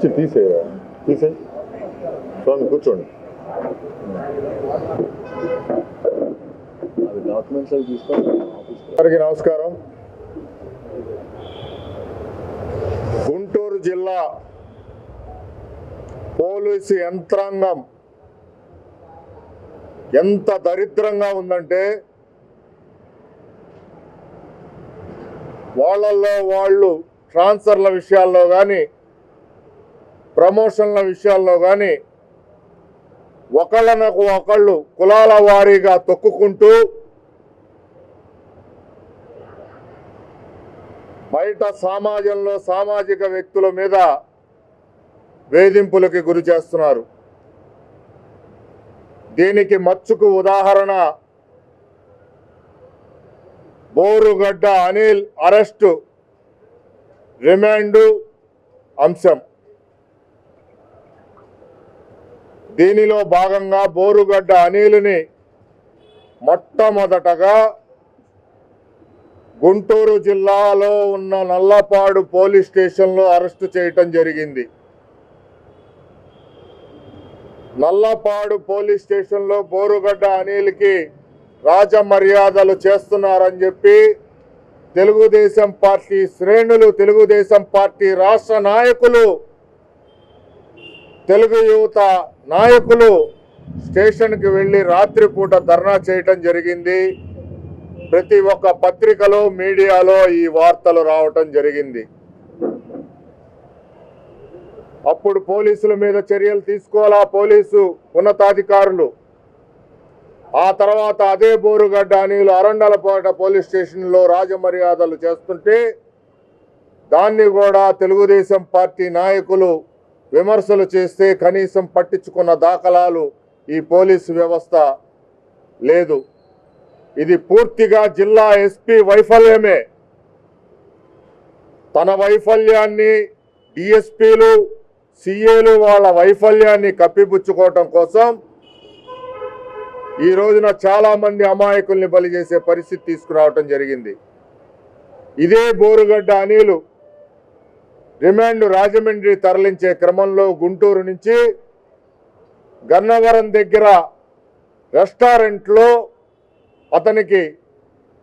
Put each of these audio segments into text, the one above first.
కుర్చీ తీసేయరా తీసే స్వామి కూర్చోండి. డాక్యుమెంట్స్ అవి ఆఫీస్కి అందరికీ నమస్కారం. గుంటూరు జిల్లా పోలీసు యంత్రాంగం ఎంత దరిద్రంగా ఉందంటే వాళ్ళల్లో వాళ్ళు ట్రాన్స్ఫర్ల విషయాల్లో కానీ ప్రమోషన్ల విషయాల్లో కానీ ఒకళ్ళనకు ఒకళ్ళు కులాల వారీగా తొక్కుకుంటూ బయట సమాజంలో సామాజిక వ్యక్తుల మీద వేధింపులకి గురి చేస్తున్నారు. దీనికి మచ్చుకు ఉదాహరణ బోరుగడ్డ అనిల్ అరెస్టు రిమాండు అంశం. దీనిలో భాగంగా బోరుగడ్డ అనిల్ని మొట్టమొదటగా గుంటూరు జిల్లాలో ఉన్న నల్లపాడు పోలీస్ స్టేషన్లో అరెస్టు చేయటం జరిగింది. నల్లపాడు పోలీస్ స్టేషన్లో బోరుగడ్డ అనిల్కి రాజమర్యాదలు చేస్తున్నారని చెప్పి తెలుగుదేశం పార్టీ శ్రేణులు తెలుగుదేశం పార్టీ రాష్ట్ర నాయకులు తెలుగు యువత నాయకులు స్టేషన్కి వెళ్ళి రాత్రిపూట ధర్నా చేయటం జరిగింది. ప్రతి ఒక్క పత్రికలో మీడియాలో ఈ వార్తలు రావటం జరిగింది. అప్పుడు పోలీసుల మీద చర్యలు తీసుకోవాలా? పోలీసు ఉన్నతాధికారులు. ఆ తర్వాత అదే బోరుగడ్డ అనిలు అరండలపేట పోలీస్ స్టేషన్లో రాజమర్యాదలు చేస్తుంటే దాన్ని కూడా తెలుగుదేశం పార్టీ నాయకులు విమర్శలు చేస్తే కనీసం పట్టించుకున్న దాఖలాలు ఈ పోలీసు వ్యవస్థ లేదు. ఇది పూర్తిగా జిల్లా ఎస్పీ వైఫల్యమే. తన వైఫల్యాన్ని డిఎస్పీలు సిఏలు వాళ్ళ వైఫల్యాన్ని కప్పిపుచ్చుకోవటం కోసం ఈ రోజున చాలామంది అమాయకుల్ని బలి చేసే పరిస్థితి తీసుకురావటం జరిగింది. ఇదే బోరుగడ్డ అనిలు రిమాండ్ రాజమండ్రి తరలించే క్రమంలో గుంటూరు నుంచి గన్నవరం దగ్గర రెస్టారెంట్లో అతనికి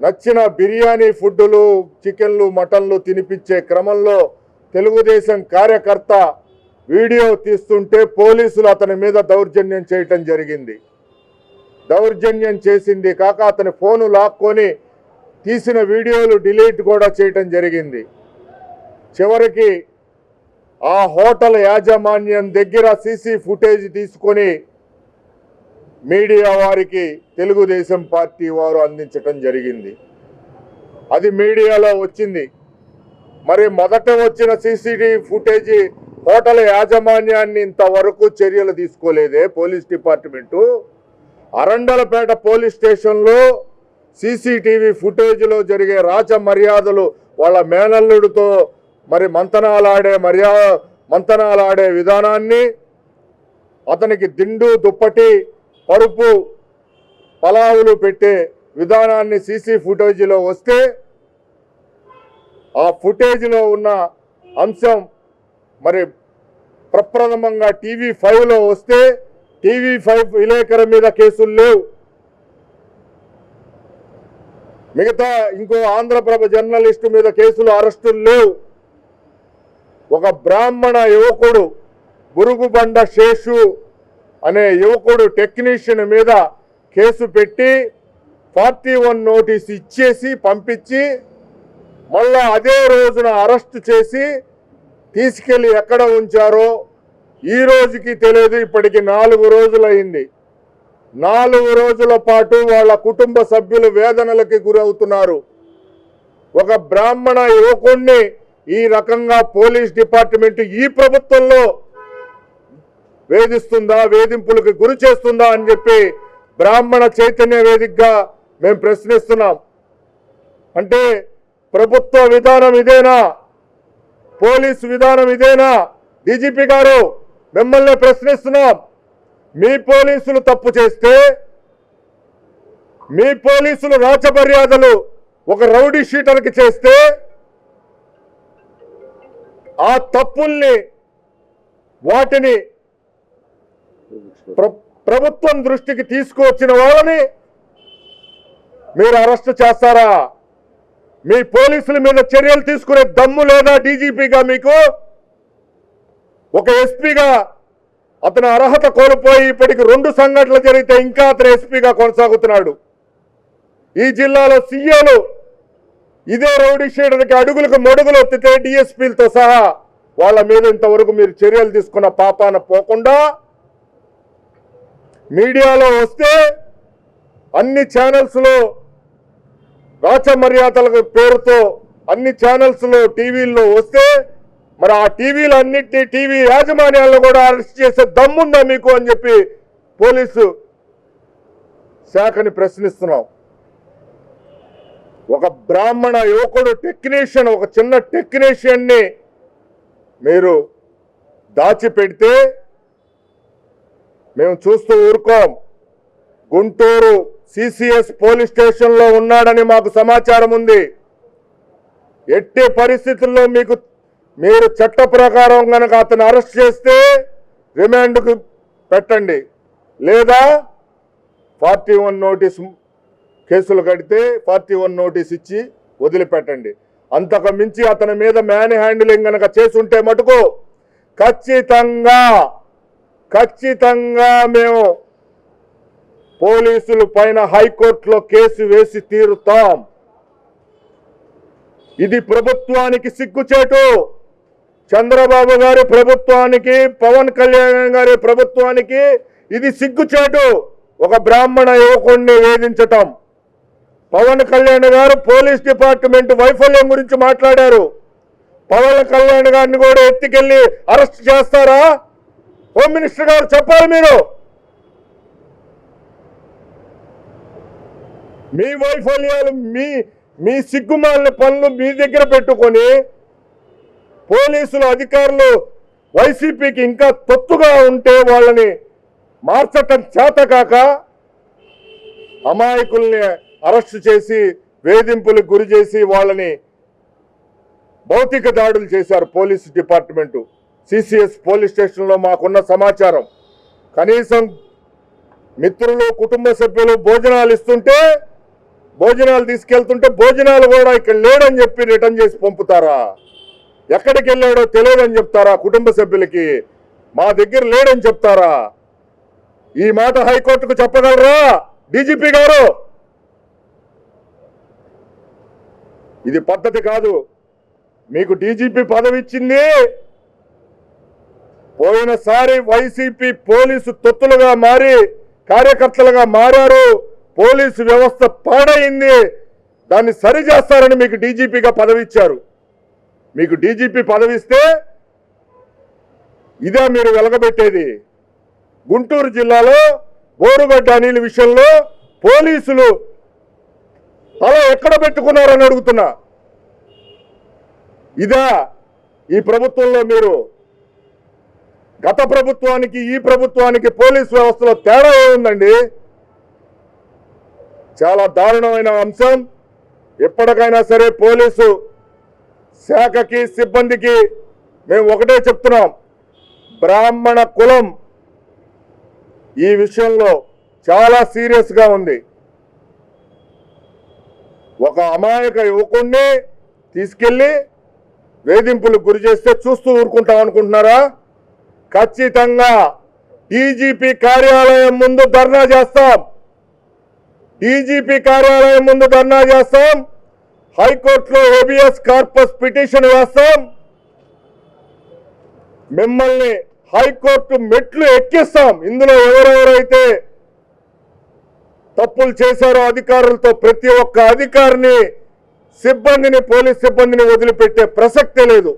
నచ్చిన బిర్యానీ ఫుడ్లు చికెన్లు మటన్లు తినిపించే క్రమంలో తెలుగుదేశం కార్యకర్త వీడియో తీస్తుంటే పోలీసులు అతని మీద దౌర్జన్యం చేయటం జరిగింది. దౌర్జన్యం చేసింది కాక అతని ఫోను లాక్కొని తీసిన వీడియోలు డిలీట్ కూడా చేయటం జరిగింది. చివరికి ఆ హోటల్ యాజమాన్యం దగ్గర సీసీ ఫుటేజ్ తీసుకొని మీడియా వారికి తెలుగుదేశం పార్టీ వారు అందించటం జరిగింది. అది మీడియాలో వచ్చింది. మరి మొదట వచ్చిన సీసీటీవీ ఫుటేజీ హోటల్ యాజమాన్యాన్ని ఇంతవరకు చర్యలు తీసుకోలేదే పోలీస్ డిపార్ట్మెంటు. అరండలపేట పోలీస్ స్టేషన్లో సీసీటీవీ ఫుటేజ్లో జరిగే రాచ మర్యాదలు వాళ్ళ మేనల్లుడితో మరి మంతనాలాడే మర్యా మంతనాలాడే విధానాన్ని అతనికి దిండు దుప్పటి పరుపు పలావులు పెట్టే విధానాన్ని సీసీ ఫుటేజీలో వస్తే ఆ ఫుటేజ్లో ఉన్న అంశం మరి ప్రప్రథమంగా టీవీ ఫైవ్లో వస్తే టీవీ ఫైవ్ విలేకరు మీద కేసులు లేవు. మిగతా ఇంకో ఆంధ్రప్రభ జర్నలిస్టు మీద కేసులు అరెస్టులు లేవు. ఒక బ్రాహ్మణ యువకుడు బురుగుబండ శేషు అనే యువకుడు టెక్నీషియన్ మీద కేసు పెట్టి ఫార్టీ వన్ నోటీస్ ఇచ్చేసి పంపించి మళ్ళా అదే రోజున అరెస్ట్ చేసి తీసుకెళ్ళి ఎక్కడ ఉంచారో ఈ రోజుకి తెలియదు ఇప్పటికి నాలుగు రోజులైంది నాలుగు రోజుల పాటు వాళ్ళ కుటుంబ సభ్యులు వేదనలకి గురవుతున్నారు. ఒక బ్రాహ్మణ యువకుణ్ణి ఈ రకంగా పోలీస్ డిపార్ట్మెంట్ ఈ ప్రభుత్వంలో వేధిస్తుందా వేధింపులకు గురి చేస్తుందా అని చెప్పి బ్రాహ్మణ చైతన్య వేదికగా మేము ప్రశ్నిస్తున్నాం. అంటే ప్రభుత్వ విధానం ఇదేనా? పోలీసు విధానం ఇదేనా? డీజీపీ గారు మిమ్మల్ని ప్రశ్నిస్తున్నాం. మీ పోలీసులు తప్పు చేస్తే మీ పోలీసులు రాచమర్యాదలు ఒక రౌడీ షీటర్కి చేస్తే ఆ తప్పుల్ని వాటిని ప్ర- ప్రభుత్వం దృష్టికి తీసుకువచ్చిన వాళ్ళని మీరు అరెస్ట్ చేస్తారా? మీ పోలీసుల మీద చర్యలు తీసుకునే దమ్ము లేదా డీజీపీగా మీకు? ఒక ఎస్పీగా అతని అర్హత కోల్పోయి ఇప్పటికి రెండు సంఘటనలు జరిగితే ఇంకా అతను ఎస్పీగా కొనసాగుతున్నాడు. ఈ జిల్లాలో సీఏలు ఇదే రౌడీ షీడర్కి అడుగులకు మొడుగులు ఒత్తితే డిఎస్పీలతో సహా వాళ్ళ మీద ఇంతవరకు మీరు చర్యలు తీసుకున్న పాపాన పోకుండా మీడియాలో వస్తే అన్ని ఛానల్స్లో రాచ మర్యాదల పేరుతో అన్ని ఛానల్స్లో టీవీల్లో వస్తే మరి ఆ టీవీలు అన్నిటి టీవీ యాజమాన్యాలను కూడా అరెస్ట్ చేసే దమ్ముందా మీకు అని చెప్పి పోలీసు శాఖని ప్రశ్నిస్తున్నాం. ఒక బ్రాహ్మణ యువకుడు టెక్నీషియన్ ఒక చిన్న టెక్నీషియన్ని మీరు దాచిపెడితే మేము చూస్తూ ఊరుకోం. గుంటూరు సిసిఎస్ పోలీస్ స్టేషన్లో ఉన్నాడని మాకు సమాచారం ఉంది. ఎట్టి పరిస్థితుల్లో మీకు మీరు చట్ట ప్రకారం కనుక అతను అరెస్ట్ చేస్తే రిమాండ్కు పెట్టండి. లేదా ఫార్టీ వన్ నోటీస్ కేసులు కడితే ఫార్టీ వన్ నోటీస్ ఇచ్చి వదిలిపెట్టండి. అంతకు మించి అతని మీద మ్యాన్ హ్యాండిలింగ్ కనుక చేసుంటే మటుకు ఖచ్చితంగా ఖచ్చితంగా మేము పోలీసులు పైన హైకోర్టులో కేసు వేసి తీరుతాం. ఇది ప్రభుత్వానికి సిగ్గుచేటు. చంద్రబాబు గారి ప్రభుత్వానికి పవన్ కళ్యాణ్ గారి ప్రభుత్వానికి ఇది సిగ్గుచేటు. ఒక బ్రాహ్మణ యువకుడిని వేధించటం. పవన్ కళ్యాణ్ గారు పోలీస్ డిపార్ట్మెంట్ వైఫల్యం గురించి మాట్లాడారు. పవన్ కళ్యాణ్ గారిని కూడా ఎత్తికెళ్ళి అరెస్ట్ చేస్తారా? హోమ్ మినిస్టర్ గారు చెప్పాలి మీరు. మీ వైఫల్యాలు మీ మీ సిగ్గుమాలిన పనులు మీ దగ్గర పెట్టుకొని పోలీసులు అధికారులు వైసీపీకి ఇంకా తొత్తుగా ఉంటే వాళ్ళని మార్చటం చేతకాక అమాయకుల్ని అరెస్ట్ చేసి వేధింపులకు గురి చేసి వాళ్ళని భౌతిక దాడులు చేశారు పోలీస్ డిపార్ట్మెంటు. సిసిఎస్ పోలీస్ స్టేషన్లో మాకున్న సమాచారం. కనీసం మిత్రులు కుటుంబ సభ్యులు భోజనాలు ఇస్తుంటే భోజనాలు తీసుకెళ్తుంటే భోజనాలు కూడా ఇక్కడ లేడని చెప్పి రిటర్న్ చేసి పంపుతారా? ఎక్కడికి వెళ్ళాడో తెలియదని చెప్తారా కుటుంబ సభ్యులకి? మా దగ్గర లేడని చెప్తారా? ఈ మాట హైకోర్టుకు చెప్పగలరా? డీజీపీ గారు! ఇది పద్ధతి కాదు. మీకు డీజీపీ పదవి ఇచ్చింది పోయినసారి వైసీపీ పోలీసు తొత్తులుగా మారి కార్యకర్తలుగా మారారు. పోలీసు వ్యవస్థ పాడైంది. దాన్ని సరిచేస్తారని మీకు డీజీపీగా పదవి ఇచ్చారు మీకు డీజీపీ పదవి ఇస్తే ఇదే మీరు వెలగబెట్టేది. గుంటూరు జిల్లాలో బోరుగడ్డ అనిల్ విషయంలో పోలీసులు తల ఎక్కడ పెట్టుకున్నారని అడుగుతున్నా. ఇదా ఈ ప్రభుత్వంలో మీరు గత ప్రభుత్వానికి ఈ ప్రభుత్వానికి పోలీస్ వ్యవస్థలో తేడా ఏముందండి? చాలా దారుణమైన అంశం. ఎప్పటికైనా సరే పోలీసు శాఖకి సిబ్బందికి మేము ఒకటే చెప్తున్నాం. బ్రాహ్మణ కులం ఈ విషయంలో చాలా సీరియస్గా ఉంది. ఒక అమాయక యువకుణ్ణి తీసుకెళ్ళి వేధింపులకు గురి చేస్తే చూస్తూ ఊరుకుంటాం అనుకుంటున్నారా? ఖచ్చితంగా డీజీపీ కార్యాలయం ముందు ధర్నా చేస్తాం. డీజీపీ కార్యాలయం ముందు ధర్నా చేస్తాం. హైకోర్టులో హెబియస్ కార్పస్ పిటిషన్ వేస్తాం. మిమ్మల్ని హైకోర్టు మెట్లు ఎక్కిస్తాం. ఇందులో ఎవరెవరైతే తప్పులు చేశారో అధికారులతో ప్రతి ఒక్క అధికారిని సిబ్బందిని పోలీస్ సిబ్బందిని వదిలిపెట్టే ప్రసక్తే లేదు.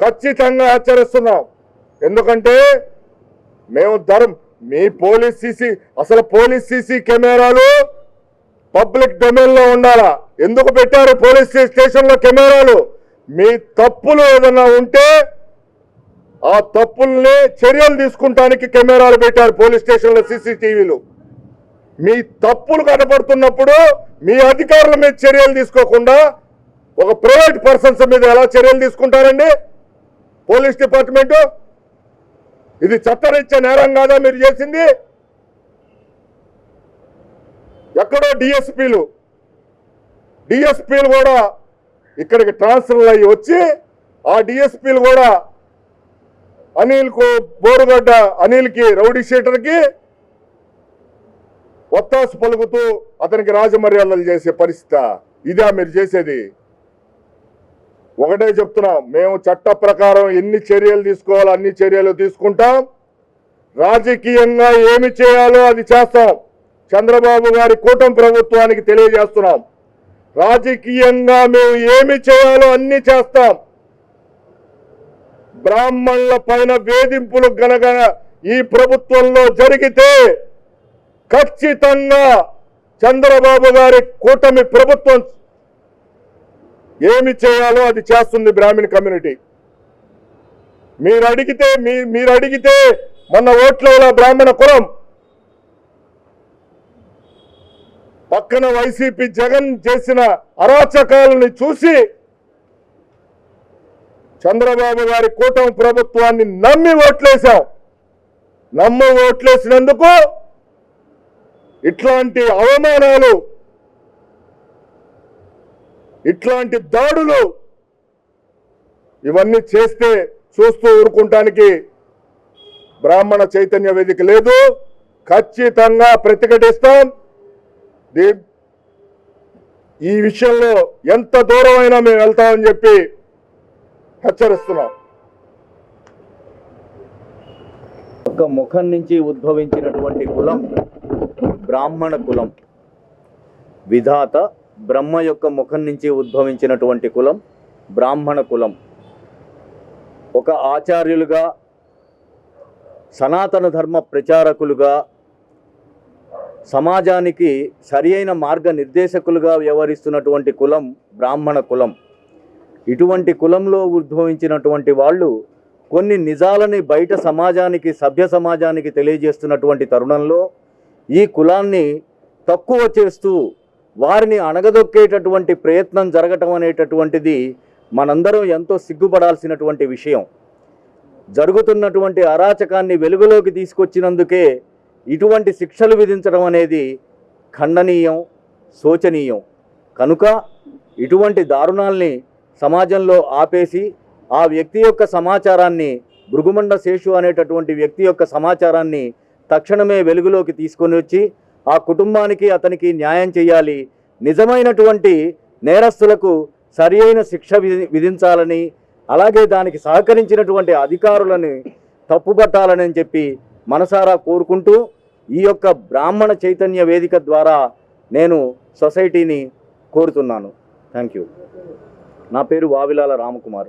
ఖచ్చితంగా హెచ్చరిస్తున్నాం. ఎందుకంటే మేము ధర్మ మీ పోలీస్ సీసీ అసలు పోలీస్ సీసీ కెమెరాలు పబ్లిక్ డొమైన్లో ఉండాలా? ఎందుకు పెట్టారు పోలీస్ స్టేషన్లో కెమెరాలు? మీ తప్పులు ఏదైనా ఉంటే ఆ తప్పుల్ని చర్యలు తీసుకుంటానికి కెమెరాలు పెట్టారు పోలీస్ స్టేషన్లో సీసీటీవీలు. మీ తప్పులు కనపడుతున్నప్పుడు మీ అధికారుల మీద చర్యలు తీసుకోకుండా ఒక ప్రైవేట్ పర్సన్స్ మీద ఎలా చర్యలు తీసుకుంటారండి? Police department? ఇది చట్టరీత్యా నేరం కాదా మీరు చేసింది? ఎక్కడో డిఎస్పీలు డిఎస్పీలు కూడా ఇక్కడికి ట్రాన్స్ఫర్ అయ్యి వచ్చి ఆ డిఎస్పీలు కూడా అనిల్కు బోరుగడ్డ అనిల్కి రౌడీ షీటర్కి ఒత్తాసు పలుకుతూ అతనికి రాజమర్యాదలు చేసే పరిస్థితి. ఇదే మీరు చేసేది. ఒకటే చెప్తున్నాం మేము చట్ట ప్రకారం ఎన్ని చర్యలు తీసుకోవాలో అన్ని చర్యలు తీసుకుంటాం. రాజకీయంగా ఏమి చేయాలో అది చేస్తాం. చంద్రబాబు గారి కూటమి ప్రభుత్వానికి తెలియజేస్తున్నాం. రాజకీయంగా మేము ఏమి చేయాలో అన్ని చేస్తాం. బ్రాహ్మణుల పైన వేధింపులు గనక ఈ ప్రభుత్వంలో జరిగితే ఖచ్చితంగా చంద్రబాబు గారి కూటమి ప్రభుత్వం ఏమి చేయాలో అది చేస్తుంది బ్రాహ్మణ కమ్యూనిటీ. మీరు అడిగితే మీ మీరు అడిగితే మొన్న ఓట్ల బ్రాహ్మణ కులం. పక్కన వైసీపీ జగన్ చేసిన అరాచకాలని చూసి చంద్రబాబు గారి కూటమి ప్రభుత్వాన్ని నమ్మి ఓట్లేశాం నమ్మి ఓట్లేసినందుకు ఇట్లాంటి అవమానాలు ఇట్లాంటి దాడులు ఇవన్నీ చేస్తే చూస్తూ ఊరుకుంటానికి బ్రాహ్మణ చైతన్య వేదిక లేదు. ఖచ్చితంగా ప్రతిఘటిస్తాం. దీ- ఈ విషయంలో ఎంత దూరమైనా మేము వెళ్తామని చెప్పి హెచ్చరిస్తున్నాం. ఒక ముఖం నుంచి ఉద్భవించినటువంటి కులం బ్రాహ్మణ కులం. విధాత బ్రహ్మ యొక్క ముఖం నుంచి ఉద్భవించినటువంటి కులం బ్రాహ్మణ కులం. ఒక ఆచార్యులుగా సనాతన ధర్మ ప్రచారకులుగా సమాజానికి సరి అయిన మార్గ నిర్దేశకులుగా వ్యవహరిస్తున్నటువంటి కులం బ్రాహ్మణ కులం. ఇటువంటి కులంలో ఉద్భవించినటువంటి వాళ్ళు కొన్ని నిజాలని బయట సమాజానికి సభ్య సమాజానికి తెలియజేస్తున్నటువంటి తరుణంలో ఈ కులాన్ని తక్కువ చేస్తూ వారిని అణగదొక్కేటటువంటి ప్రయత్నం జరగటం అనేటటువంటిది మనందరం ఎంతో సిగ్గుపడాల్సినటువంటి విషయం. జరుగుతున్నటువంటి అరాచకాన్ని వెలుగులోకి తీసుకొచ్చినందుకే ఇటువంటి శిక్షలు విధించడం అనేది ఖండనీయం శోచనీయం. కనుక ఇటువంటి దారుణాల్ని సమాజంలో ఆపేసి ఆ వ్యక్తి యొక్క సమాచారాన్ని భృగుమండ శేషు అనేటటువంటి వ్యక్తి యొక్క సమాచారాన్ని తక్షణమే వెలుగులోకి తీసుకొని వచ్చి ఆ కుటుంబానికి అతనికి న్యాయం చేయాలి. నిజమైనటువంటి నేరస్తులకు సరియైన శిక్ష విధి- విధించాలని అలాగే దానికి సహకరించినటువంటి అధికారులని తప్పుపట్టాలని చెప్పి మనసారా కోరుకుంటూ ఈ యొక్క బ్రాహ్మణ చైతన్య వేదిక ద్వారా నేను సొసైటీని కోరుతున్నాను. థ్యాంక్ యూ నా పేరు వావిలాల రామకుమార్.